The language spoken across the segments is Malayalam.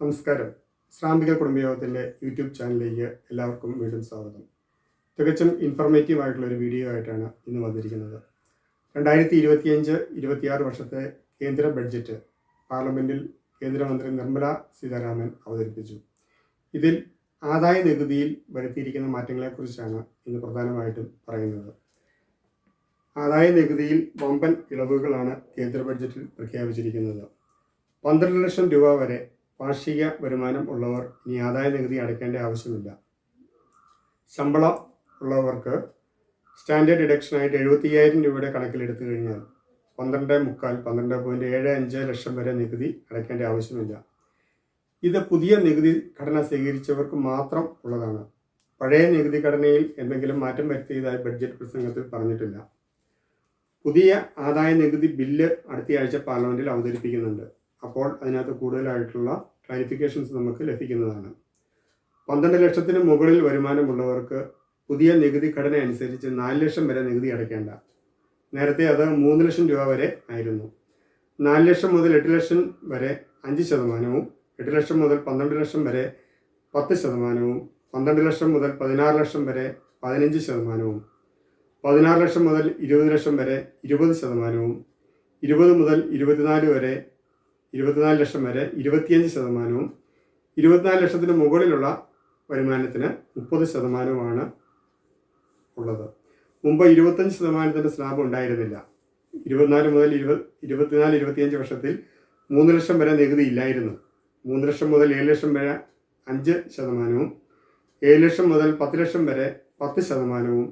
നമസ്കാരം. ശ്രാമ്പിക കുടുംബയോഗത്തിന്റെ യൂട്യൂബ് ചാനലിലേക്ക് എല്ലാവർക്കും വീണ്ടും സ്വാഗതം. തികച്ചും ഇൻഫർമേറ്റീവ് ആയിട്ടുള്ള ഒരു വീഡിയോ ആയിട്ടാണ് ഇന്ന് വന്നിരിക്കുന്നത്. രണ്ടായിരത്തി ഇരുപത്തിയഞ്ച് ഇരുപത്തിയാറ് വർഷത്തെ കേന്ദ്ര ബഡ്ജറ്റ് പാർലമെന്റിൽ കേന്ദ്രമന്ത്രി നിർമ്മല സീതാരാമൻ അവതരിപ്പിച്ചു. ഇതിൽ ആദായ നികുതിയിൽ വരുത്തിയിരിക്കുന്ന മാറ്റങ്ങളെക്കുറിച്ചാണ് ഇന്ന് പ്രധാനമായിട്ടും പറയുന്നത്. ആദായ നികുതിയിൽ വമ്പൻ ഇളവുകളാണ് കേന്ദ്ര ബഡ്ജറ്റിൽ പ്രഖ്യാപിച്ചിരിക്കുന്നത്. പന്ത്രണ്ട് ലക്ഷം രൂപ വരെ വാർഷിക വരുമാനം ഉള്ളവർ ഇനി ആദായ നികുതി അടയ്ക്കേണ്ട ആവശ്യമില്ല. ശമ്പളം ഉള്ളവർക്ക് സ്റ്റാൻഡേർഡ് ഡിഡക്ഷനായിട്ട് എഴുപത്തി അയ്യായിരം രൂപയുടെ കണക്കിലെടുത്തു കഴിഞ്ഞാൽ പന്ത്രണ്ട് മുക്കാൽ പന്ത്രണ്ട് പോയിന്റ് ഏഴ് അഞ്ച് ലക്ഷം വരെ നികുതി അടയ്ക്കേണ്ട ആവശ്യമില്ല. ഇത് പുതിയ നികുതി ഘടന സ്വീകരിച്ചവർക്ക് മാത്രം ഉള്ളതാണ്. പഴയ നികുതി ഘടനയിൽ എന്തെങ്കിലും മാറ്റം വരുത്തിയതായി ബഡ്ജറ്റ് പ്രസംഗത്തിൽ പറഞ്ഞിട്ടില്ല. പുതിയ ആദായ നികുതി ബില്ല് അടുത്തയാഴ്ച പാർലമെന്റിൽ അവതരിപ്പിക്കുന്നുണ്ട്. അപ്പോൾ അതിനകത്ത് കൂടുതലായിട്ടുള്ള ക്ലാരിഫിക്കേഷൻസ് നമുക്ക് ലഭിക്കുന്നതാണ്. പന്ത്രണ്ട് ലക്ഷത്തിന് മുകളിൽ വരുമാനമുള്ളവർക്ക് പുതിയ നികുതി ഘടന അനുസരിച്ച് നാല് ലക്ഷം വരെ നികുതി അടയ്ക്കേണ്ട. നേരത്തെ അത് മൂന്ന് ലക്ഷം രൂപ വരെ ആയിരുന്നു. നാല് ലക്ഷം മുതൽ എട്ട് ലക്ഷം വരെ അഞ്ച് ശതമാനവും എട്ട് ലക്ഷം മുതൽ പന്ത്രണ്ട് ലക്ഷം വരെ പത്ത് ശതമാനവും പന്ത്രണ്ട് ലക്ഷം മുതൽ പതിനാറ് ലക്ഷം വരെ പതിനഞ്ച് ശതമാനവും പതിനാറ് ലക്ഷം മുതൽ ഇരുപത് ലക്ഷം വരെ ഇരുപത് ശതമാനവും ഇരുപത് മുതൽ ഇരുപത്തിനാല് വരെ ഇരുപത്തിനാല് ലക്ഷം വരെ ഇരുപത്തിയഞ്ച് ശതമാനവും ഇരുപത്തിനാല് ലക്ഷത്തിന് മുകളിലുള്ള വരുമാനത്തിന് മുപ്പത് ശതമാനവുമാണ് ഉള്ളത്. മുമ്പ് ഇരുപത്തഞ്ച് ശതമാനത്തിന്റെ സ്ലാബ് ഉണ്ടായിരുന്നില്ല. ഇരുപത്തിനാല് മുതൽ ഇരുപത് ഇരുപത്തിനാല് ഇരുപത്തിയഞ്ച് വർഷത്തിൽ മൂന്ന് ലക്ഷം വരെ നികുതി ഇല്ലായിരുന്നു. മൂന്ന് ലക്ഷം മുതൽ ഏഴ് ലക്ഷം വരെ അഞ്ച് ശതമാനവും ഏഴ് ലക്ഷം മുതൽ പത്ത് ലക്ഷം വരെ പത്ത് ശതമാനവും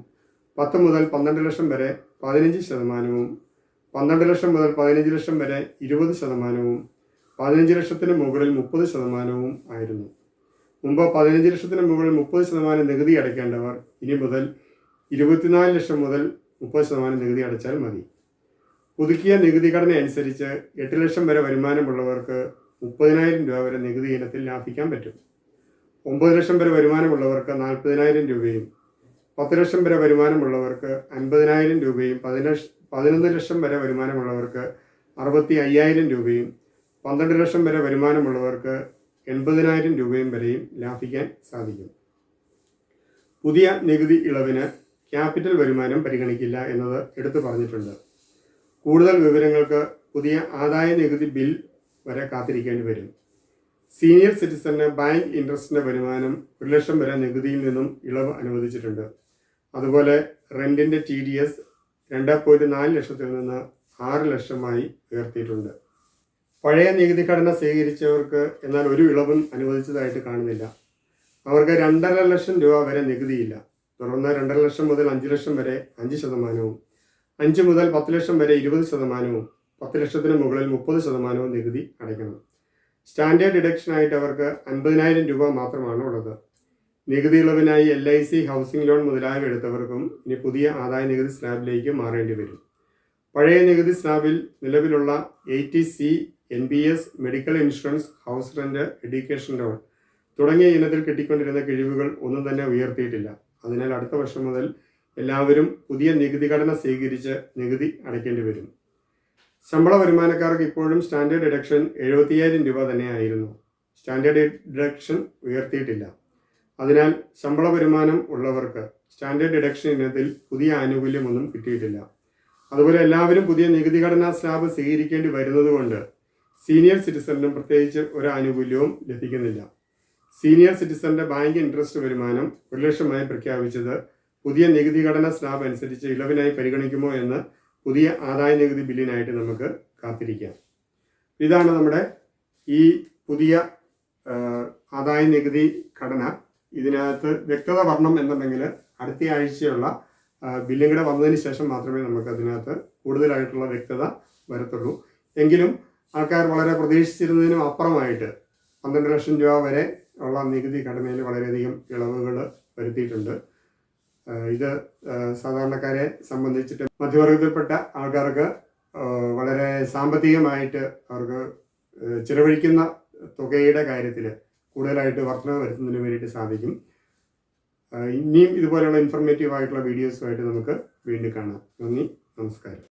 പത്ത് മുതൽ പന്ത്രണ്ട് ലക്ഷം വരെ പതിനഞ്ച് ശതമാനവും പന്ത്രണ്ട് ലക്ഷം മുതൽ പതിനഞ്ച് ലക്ഷം വരെ ഇരുപത് ശതമാനവും പതിനഞ്ച് ലക്ഷത്തിന് മുകളിൽ മുപ്പത് ശതമാനവും ആയിരുന്നു. മുമ്പ് പതിനഞ്ച് ലക്ഷത്തിന് മുകളിൽ മുപ്പത് ശതമാനം നികുതി അടയ്ക്കേണ്ടവർ ഇനി മുതൽ ഇരുപത്തിനാല് ലക്ഷം മുതൽ മുപ്പത് ശതമാനം നികുതി അടച്ചാൽ മതി. പുതുക്കിയ നികുതി ഘടന അനുസരിച്ച് എട്ട് ലക്ഷം വരെ വരുമാനമുള്ളവർക്ക് മുപ്പതിനായിരം രൂപ വരെ നികുതി ഇനത്തിൽ ലാഭിക്കാൻ പറ്റും. ഒമ്പത് ലക്ഷം വരെ വരുമാനമുള്ളവർക്ക് നാൽപ്പതിനായിരം രൂപയും പത്ത് ലക്ഷം വരെ വരുമാനമുള്ളവർക്ക് അൻപതിനായിരം രൂപയും പതിനൊന്ന് ലക്ഷം വരെ വരുമാനമുള്ളവർക്ക് അറുപത്തി അയ്യായിരം രൂപയും പന്ത്രണ്ട് ലക്ഷം വരെ വരുമാനമുള്ളവർക്ക് എൺപതിനായിരം രൂപയും വരെയും ലാഭിക്കാൻ സാധിക്കും. പുതിയ നികുതി ഇളവിന് ക്യാപിറ്റൽ വരുമാനം പരിഗണിക്കില്ല എന്നത് എടുത്തു പറഞ്ഞിട്ടുണ്ട്. കൂടുതൽ വിവരങ്ങൾക്ക് പുതിയ ആദായ നികുതി ബിൽ വരെ കാത്തിരിക്കേണ്ടി വരും. സീനിയർ സിറ്റിസണിന് ബാങ്ക് ഇൻട്രസ്റ്റിന്റെ വരുമാനം ഒരു ലക്ഷം വരെ നികുതിയിൽ നിന്നും ഇളവ് അനുവദിച്ചിട്ടുണ്ട്. അതുപോലെ റെന്റിന്റെ ടി ഡി എസ് രണ്ട് പോയിന്റ് നാല് ലക്ഷത്തിൽ നിന്ന് ആറ് ലക്ഷമായി ഉയർത്തിയിട്ടുണ്ട്. പഴയ നികുതി ഘടന സ്വീകരിച്ചവർക്ക് എന്നാൽ ഒരു ഇളവും അനുവദിച്ചതായിട്ട് കാണുന്നില്ല. അവർക്ക് രണ്ടര ലക്ഷം രൂപ വരെ നികുതിയില്ല. തുടർന്ന് രണ്ടര ലക്ഷം മുതൽ അഞ്ച് ലക്ഷം വരെ അഞ്ച് ശതമാനവും അഞ്ച് മുതൽ പത്ത് ലക്ഷം വരെ ഇരുപത് ശതമാനവും പത്ത് ലക്ഷത്തിന് മുകളിൽ മുപ്പത് ശതമാനവും നികുതി അടയ്ക്കണം. സ്റ്റാൻഡേർഡ് ഡിഡക്ഷനായിട്ട് അവർക്ക് അൻപതിനായിരം രൂപ മാത്രമാണ് ഉള്ളത്. നികുതി ഇളവിനായി L I C housing loan മുതലായവ എടുത്തവർക്കും ഇനി പുതിയ ആദായ നികുതി സ്ലാബിലേക്ക് മാറേണ്ടി വരും. പഴയ നികുതി സ്ലാബിൽ നിലവിലുള്ള eighty C N B S medical insurance house rent education loan തുടങ്ങിയ ഇനത്തിൽ കിട്ടിക്കൊണ്ടിരുന്ന കിഴിവുകൾ ഒന്നും തന്നെ ഉയർത്തിയിട്ടില്ല. അതിനാൽ അടുത്ത വർഷം മുതൽ എല്ലാവരും പുതിയ നികുതി ഘടന സ്വീകരിച്ച് നികുതി അടയ്ക്കേണ്ടി വരും. ശമ്പള വരുമാനക്കാർക്ക് ഇപ്പോഴും സ്റ്റാൻഡേർഡ് ഡിഡക്ഷൻ എഴുപത്തിയായിരം രൂപ തന്നെയായിരുന്നു സ്റ്റാൻഡേർഡ് ഡിഡക്ഷൻ ഉയർത്തിയിട്ടില്ല. അതിനാൽ ശമ്പള വരുമാനം ഉള്ളവർക്ക് സ്റ്റാൻഡേർഡ് ഡിഡക്ഷൻ ഇനത്തിൽ പുതിയ ആനുകൂല്യമൊന്നും കിട്ടിയിട്ടില്ല. അതുപോലെ എല്ലാവരും പുതിയ നികുതി ഘടനാ സ്ലാബ് സ്വീകരിക്കേണ്ടി വരുന്നതുകൊണ്ട് സീനിയർ സിറ്റിസണിനും പ്രത്യേകിച്ച് ഒരു ആനുകൂല്യവും ലഭിക്കുന്നില്ല. സീനിയർ സിറ്റിസന്റെ ബാങ്ക് ഇൻട്രസ്റ്റ് വരുമാനം ഒരു ലക്ഷമായി പ്രഖ്യാപിച്ചത് പുതിയ നികുതി ഘടന സ്ലാബ് അനുസരിച്ച് ഇളവിനായി പരിഗണിക്കുമോ എന്ന് പുതിയ ആദായ നികുതി ബില്ലിനായിട്ട് നമുക്ക് കാത്തിരിക്കാം. ഇതാണ് നമ്മുടെ ഈ പുതിയ ആദായ നികുതി ഘടന. ഇതിനകത്ത് വ്യക്തത വരണം എന്നുണ്ടെങ്കിൽ അടുത്ത ആഴ്ചയുള്ള ബില്ലും വന്നതിന് ശേഷം മാത്രമേ നമുക്ക് അതിനകത്ത് കൂടുതലായിട്ടുള്ള വ്യക്തത വരത്തുള്ളൂ. എങ്കിലും ആൾക്കാർ വളരെ പ്രതീക്ഷിച്ചിരുന്നതിനും അപ്പുറമായിട്ട് പന്ത്രണ്ട് ലക്ഷം രൂപ വരെ ഉള്ള നികുതി ഘടനയിൽ വളരെയധികം ഇളവുകൾ വരുത്തിയിട്ടുണ്ട്. ഇത് സാധാരണക്കാരെ സംബന്ധിച്ചിട്ട് മധ്യവർഗത്തിൽപ്പെട്ട ആൾക്കാർക്ക് വളരെ സാമ്പത്തികമായിട്ട് അവർക്ക് ചിലവഴിക്കുന്ന തുകയുടെ കാര്യത്തിൽ കൂടുതലായിട്ട് വർധന വരുത്തുന്നതിന് വേണ്ടിയിട്ട് സാധിക്കും. ഇനിയും ഇതുപോലെയുള്ള ഇൻഫർമേറ്റീവ് ആയിട്ടുള്ള വീഡിയോസുമായിട്ട് നമുക്ക് വീണ്ടും കാണാം. നന്ദി നമസ്കാരം.